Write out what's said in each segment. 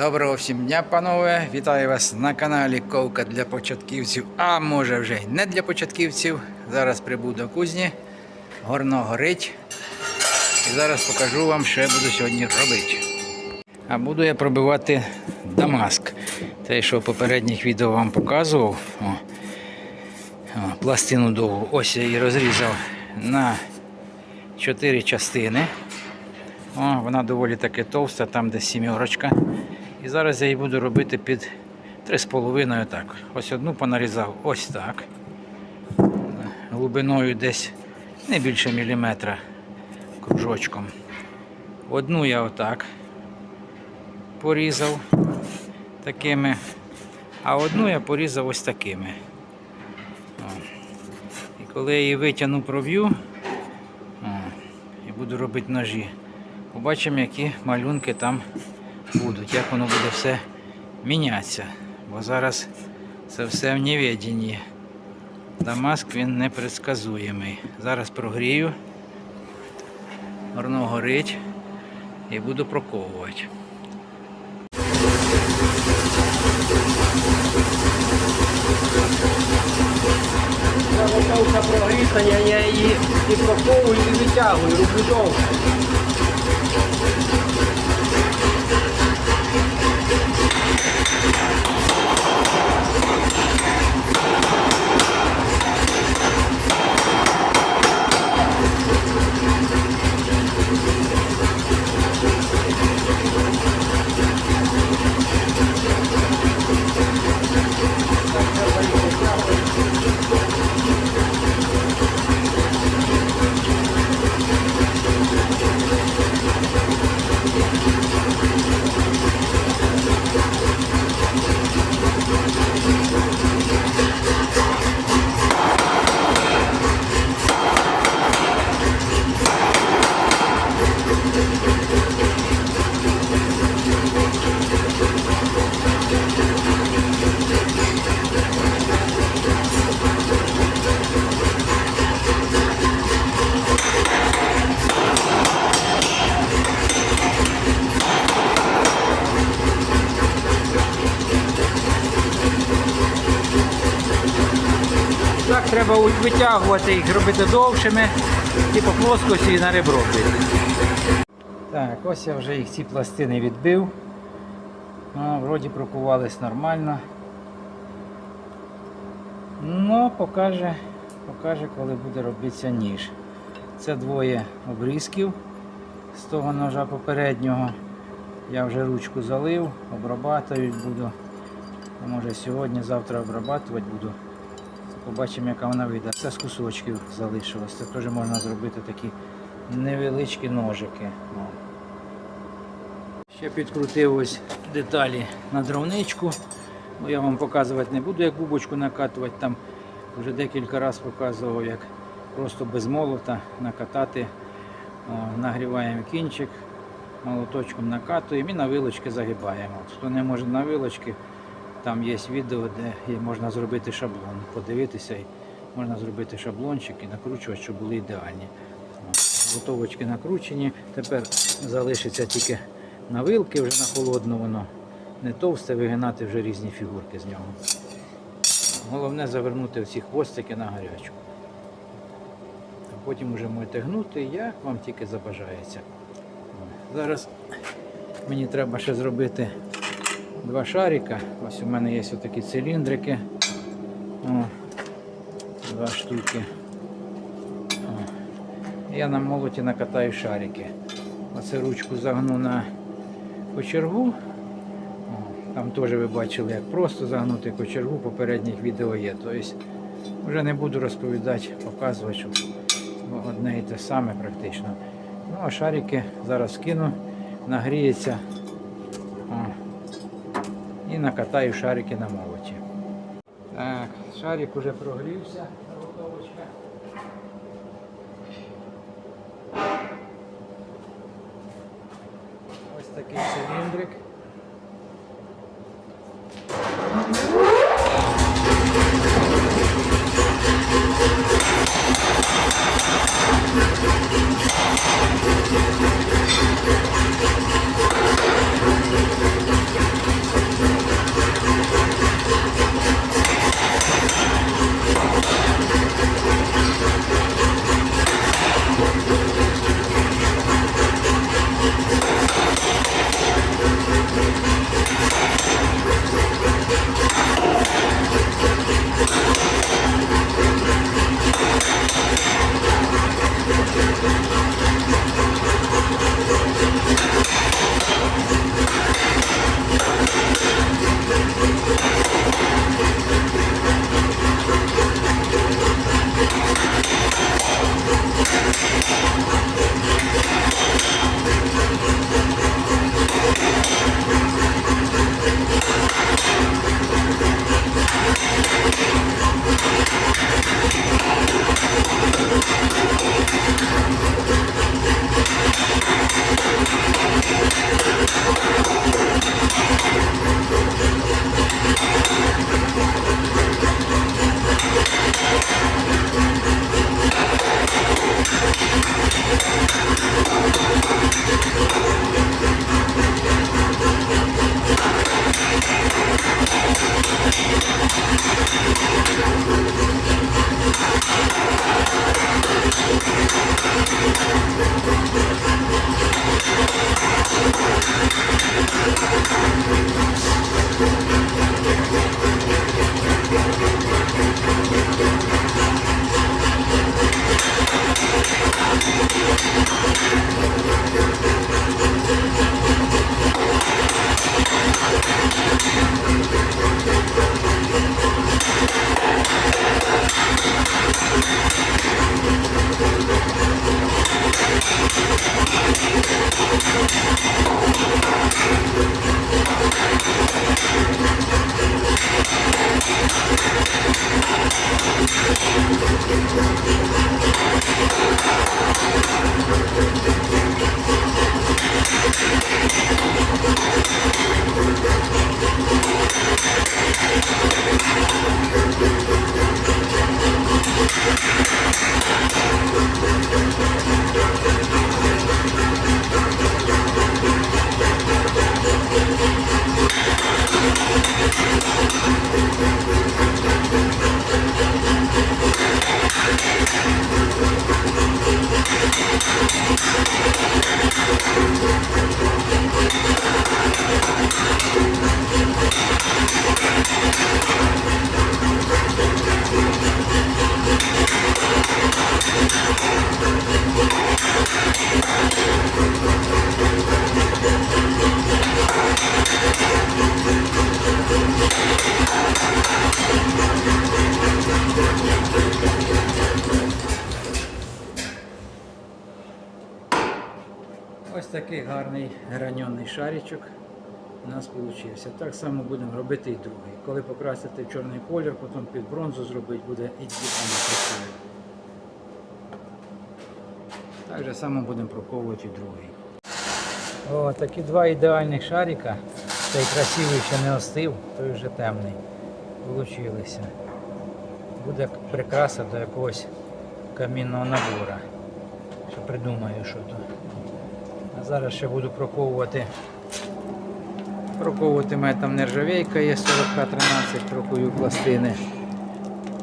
Доброго всім дня, панове! Вітаю вас на каналі Ковка для початківців, а може вже й не для початківців. Зараз прибуду до кузні, горно горить. І зараз покажу вам, що я буду сьогодні робити. А буду я пробивати Дамаск. Те, що в попередніх відео вам показував. О, о, пластину довгу. Ось я її розрізав на 4 частини. О, вона доволі таки товста, там де сімерочка. І зараз я її буду робити під 3,5 так. Ось одну понарізав ось так. Глибиною десь не більше міліметра кружочком. Одну я отак порізав такими, а одну я порізав ось такими. І коли я її витягну, проб'ю і буду робити ножі, побачимо, які малюнки там будуть, як воно буде все мінятися. Бо зараз це все в невіденні. Дамаск він непредсказуємий. Зараз прогрію, горно горить і буду проковувати. Готовка прогріта, я її і проковую, і витягую, роблю довше. Так треба витягувати їх, робити довшими і по плоскості і на ребро. Так, ось я вже їх ці пластини відбив. А, вроді прокувались нормально. Ну, покаже, покаже, коли буде робитися ніж. Це двоє обрізків з того ножа попереднього. Я вже ручку залив, обрабатувати буду. Може сьогодні, завтра обрабатувати буду. Побачимо, яка вона вийде. Це з кусочків залишилось. Це теж можна зробити такі невеличкі ножики. Ще підкрутив ось деталі на дровничку. Ну, я вам показувати не буду, як бубочку накатувати. Там вже декілька разів показував, як просто без молота накатати. Нагріваємо кінчик, молоточком накатуємо і на вилочки загибаємо. Хто не може на вилочки, там є відео, де можна зробити шаблон. Подивитися і можна зробити шаблончик і накручувати, щоб були ідеальні. Готовочки накручені. Тепер залишиться тільки на вилки, вже на холодну воно не товсте, вигинати вже різні фігурки з нього. Головне завернути всі хвостики на гарячу. А потім вже можете гнути, як вам тільки забажається. Зараз мені треба ще зробити два шарика. Ось у мене є такі циліндрики. О, два штуки. О. Я на молоті накатаю шарики. Оце ручку загну на кочергу. О, Там теж ви бачили, як просто загнути кочергу, попередніх відео є. Тобто вже не буду розповідати, показувати, що одне і те саме практично. Ну а шарики зараз кину, нагріється і накатаю шарики на молоті. Так, шарик уже прогрівся. Thank you. Такий гарний граньонний шаричок у нас вийшов. Так само будемо робити і другий. Коли покрасити чорний колір, потім під бронзу зробити, буде і дійсно красиво. Так само будемо проковувати і другий. О, такі два ідеальних шарика. Цей красивий ще не остив, той вже темний. Получилися. Буде прикраса до якогось камінного набора. Ще придумаю, що то. Зараз ще буду проковувати. Проковувати мене там нержавейка є 40К13, прокую пластини.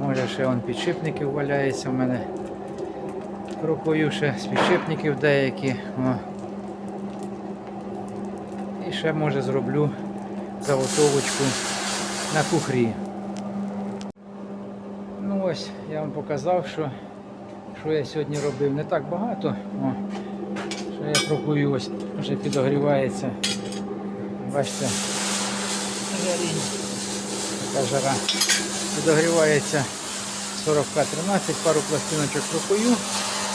Може ще он підшипників валяється в мене. Прокую ще з підшипників деякі. О. І ще може зроблю заготовочку на кухрі. Ну ось, я вам показав, що, що я сьогодні робив. Не так багато. О, я прокую ось, вже підогрівається. Бачите. Така жара. Підогрівається 40К13, пару пластиночок прокую.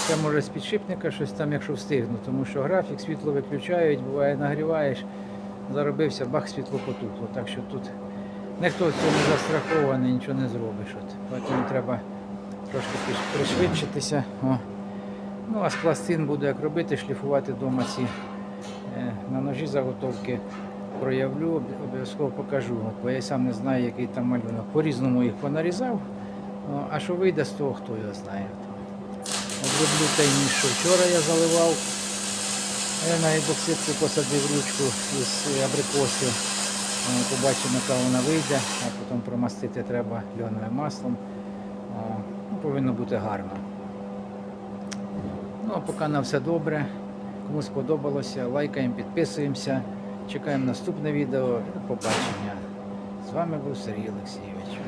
Це може з підшипника щось там, якщо встигну, тому що графік, світло виключають, буває нагріваєш, заробився, бах, світло потухло. Так що тут ніхто в цьому застрахований, нічого не зробиш. От. Тому треба трошки пришвидшитися. О. Ну а з пластин буду як робити, шліфувати вдома ці е, на ножі заготовки проявлю, обов'язково покажу. Бо я сам не знаю, який там малюнок. По-різному їх понарізав. О, а що вийде з того, хто його знає. Зроблю той ніж, що вчора я заливав. Я на ебоксидку посадив ручку із абрикоси. Е, Побачимо, яка вона вийде, а потім промастити треба льоновим маслом. Ну, повинно бути гарно. Ну, а поки на все добре. Кому сподобалося, лайкаємо, підписуємося. Чекаємо наступне відео. До побачення. З вами був Сергій Олексійович.